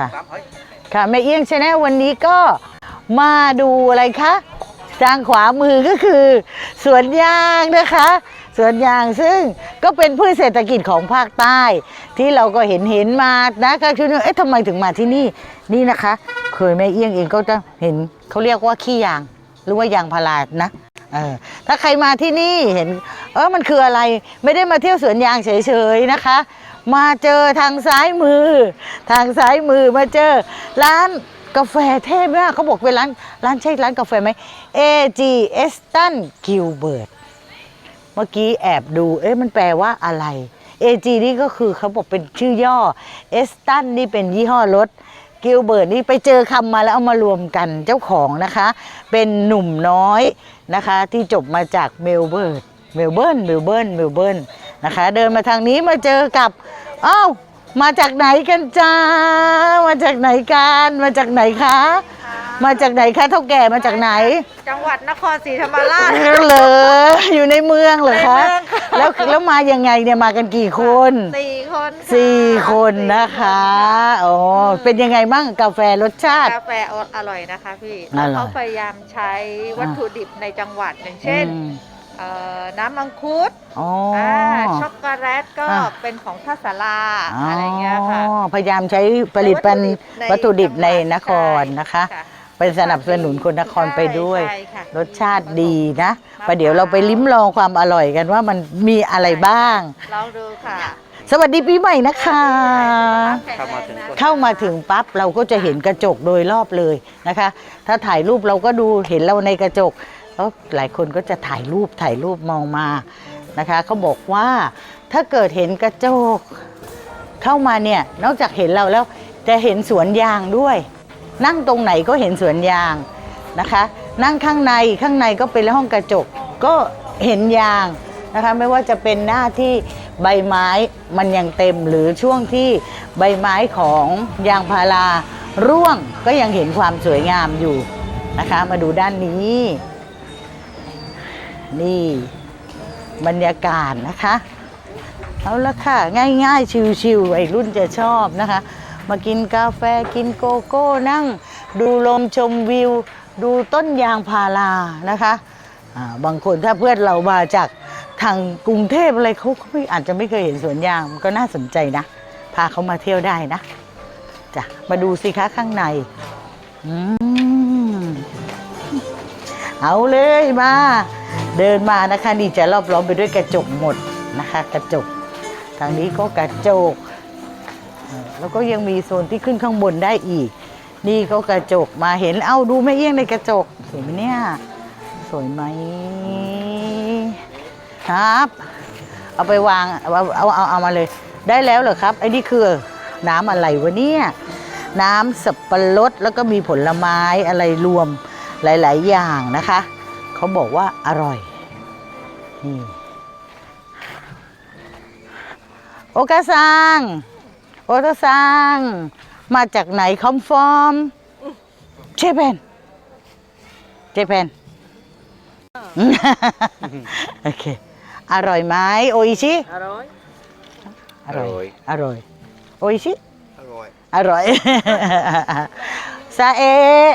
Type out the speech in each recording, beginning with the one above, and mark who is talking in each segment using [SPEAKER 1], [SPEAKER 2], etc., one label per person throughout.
[SPEAKER 1] ค่ะ ค่ะแม่เอี้ยงชาแนลวันนี้ก็มาดูอะไรคะทางขวามือก็คือสวนยางนะคะ สวนยางซึ่งก็เป็นพืชเศรษฐกิจของภาคใต้ ที่เราก็เห็นเห็นมานะก็คือเอ๊ะทำไมถึงมาที่นี่นี่นะคะ เคยแม่เอี้ยงเองก็จะเห็นเขาเรียกว่าขี้ยาง หรือว่ายางพารานะเออถ้าใครมาที่นี่เห็น เออมันคืออะไรไม่ได้มาเที่ยวสวนยางเฉยๆนะคะ มาเจอทางซ้ายมือ ทางซ้ายมือมาเจอ ร้านกาแฟเทพมากเขาบอกเป็นร้านร้านใช่ร้านกาแฟไหม AG e s t o n Gilbert เมื่อกี้แอบดู เอ๊ะมันแปลว่าอะไร AG นี่ก็คือเขาบอกเป็นชื่อย่อ e s t o n นี่เป็นยี่ห้อรถกิลเบิร์ตนี่ไปเจอคำมาแล้วเอามารวมกันเจ้าของนะคะ เป็นหนุ่มน้อยนะคะ ที่จบมาจากเมลเบิร์นเมลเบิร์นเมลเบิร์นเมลเบิร์น นะคะ เดินมาทางนี้มาเจอกับอ้าวมาจากไหนกันจ้า มาจากไหนกัน มาจากไหนคะ มาจากไหนคะเท่าแก่มาจากไหน
[SPEAKER 2] จังหวัดนครศรีธรรมราช
[SPEAKER 1] เหรออยู่ในเมืองเหรอคะ
[SPEAKER 2] ในเมืองค่ะ
[SPEAKER 1] แล้วแล้วมายังไงเนี่ยมากันกี่คน
[SPEAKER 2] สี่คนค่ะ
[SPEAKER 1] สี่คนนะคะอ๋อเป็นยังไงบ้างกาแฟรสชาติ
[SPEAKER 2] กาแฟอร่อยนะคะพี่
[SPEAKER 1] อร่อย
[SPEAKER 2] แล้วเขาพยายามใช้วัตถุดิบในจังหวัดอย่างเช่น
[SPEAKER 1] อืม
[SPEAKER 2] เอ่อน้ำมังคุด
[SPEAKER 1] อ๋อ
[SPEAKER 2] อ่า
[SPEAKER 1] อ
[SPEAKER 2] ช็อกโกแลตก็
[SPEAKER 1] อ่า
[SPEAKER 2] เป็นของท่าสาราอะไรเงี้ยค่ะ
[SPEAKER 1] อ๋อพยายามใช้ผลิตเป็นวัตถุดิบในนคร
[SPEAKER 2] ใช่
[SPEAKER 1] นะคะ
[SPEAKER 2] ค่ะ
[SPEAKER 1] เป็นสนับสนุนคนนครไปด้วย
[SPEAKER 2] ใช่ค่ะ
[SPEAKER 1] รสชาติดีนะประเดี๋ยวเราไปลิ้มลองความอร่อยกันว่ามันมีอะไรบ้าง
[SPEAKER 2] ลองดูค่ะ
[SPEAKER 1] สวัสดีปีใหม่นะคะ
[SPEAKER 2] เข้ามาถึง
[SPEAKER 1] เข้ามาถึงปั๊บเราก็จะเห็นกระจกโดยรอบเลยนะคะ ถ้าถ่ายรูปเราก็ดูเห็นเราในกระจก แล้วหลายคนก็จะถ่ายรูปถ่ายรูปมองมานะคะเขาบอกว่าถ้าเกิดเห็นกระจกเข้ามาเนี่ยนอกจากเห็นเราแล้วจะเห็นสวนยางด้วย นั่งตรงไหนก็เห็นสวนยางนะคะ นั่งข้างในข้างในก็เป็นห้องกระจกก็เห็นยางนะคะไม่ว่าจะเป็นหน้าที่ใบไม้มันยังเต็มหรือช่วงที่ใบไม้ของยางพาราร่วงก็ยังเห็นความสวยงามอยู่นะคะ มาดูด้านนี้ นี่บรรยากาศนะคะ เอาละค่ะ ง่ายๆ ชิวๆไอ้รุ่นจะชอบนะคะ มากินกาแฟกินโกโก้นั่ง ดูลมชมวิว ดูต้นยางพารานะคะบางคนถ้าเพื่อนเรามาจากทางกรุงเทพอะไรเขาอาจจะไม่เคยเห็นสวนยางก็น่าสนใจนะ พาเขามาเที่ยวได้นะจ้ะมาดูสิคะข้างในอืมเอาเลยมา เดินมานะคะนี่จะรอบล้อมไปด้วยกระจกหมดนะคะ กระจก ทางนี้ก็กระจก แล้วก็ยังมีโซนที่ขึ้นข้างบนได้อีก นี่ก็กระจกมาเห็นเอ้าดูแม่เอี้ยงในกระจกสวยไหมเนี่ยสวยไหมครับ เอาไปวางเอาเอาเอาเอามาเลย ได้แล้วเหรอครับไอ้นี่คือน้ำอะไรวะเนี่ยน้ำสับปะรดแล้วก็มีผลไม้อะไรรวมหลาย ๆ อย่างนะคะ เขาบอกว่าอร่อยนี่โอกาซังโอตาซังมาจากไหนคอมฟอร์มเจแปนเจแปนโอเค อร่อยไหมโออิชิ
[SPEAKER 2] อร่อย
[SPEAKER 1] อร่อย
[SPEAKER 3] อร่อย
[SPEAKER 1] อร่อยโออิชิ
[SPEAKER 3] อร่อย
[SPEAKER 1] อร่อยซาเอะ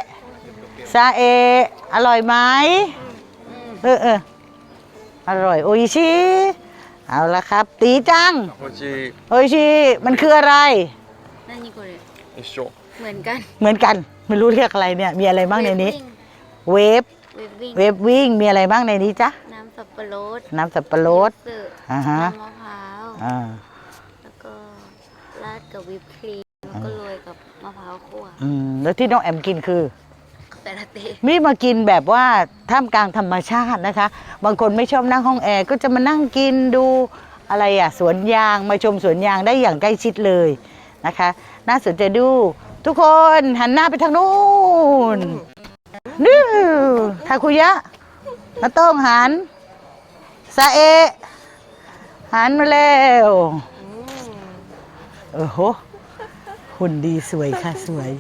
[SPEAKER 1] ซาเอะอร่อยไหม เออเอออร่อยโออิชิเอาละครับ ตีจัง
[SPEAKER 3] โอชิ
[SPEAKER 1] โออิชิมันคืออะไร
[SPEAKER 4] นั่นนี่ก็เลย
[SPEAKER 3] อิโช
[SPEAKER 4] เหมือนกัน
[SPEAKER 1] เหมือนกันไม่รู้เรียกอะไรเนี่ย มีอะไรบ้างในนี้ เวฟ
[SPEAKER 4] เวฟวิ่ง
[SPEAKER 1] เวฟวิ่งมีอะไรบ้างในนี้จ๊ะ
[SPEAKER 4] น้ำสับปะรด
[SPEAKER 1] น้ำสับปะรด
[SPEAKER 4] เสิร์ฟ
[SPEAKER 1] อ่าฮะ
[SPEAKER 4] น้ำมะพร้าว
[SPEAKER 1] อ่า
[SPEAKER 4] แล้วก็ราดกับวิปครีม แล้วก็โรยกับมะพร้าวคั่ว
[SPEAKER 1] อืมแล้วที่น้องแอมกินคือ
[SPEAKER 4] แต่ละเต้
[SPEAKER 1] นี่มากินแบบว่าท่ามกลางธรรมชาตินะคะ บางคนไม่ชอบนั่งห้องแอร์ก็จะมานั่งกินดูอะไรอะสวนยางมาชมสวนยางได้อย่างใกล้ชิดเลยนะคะ น่าสนใจดู ทุกคนหันหน้าไปทางนู้นนี่ทาคุยะมาต้องหันซาเอะหันมาแล้วโอ้โหหุ่นดีสวยค่ะสวย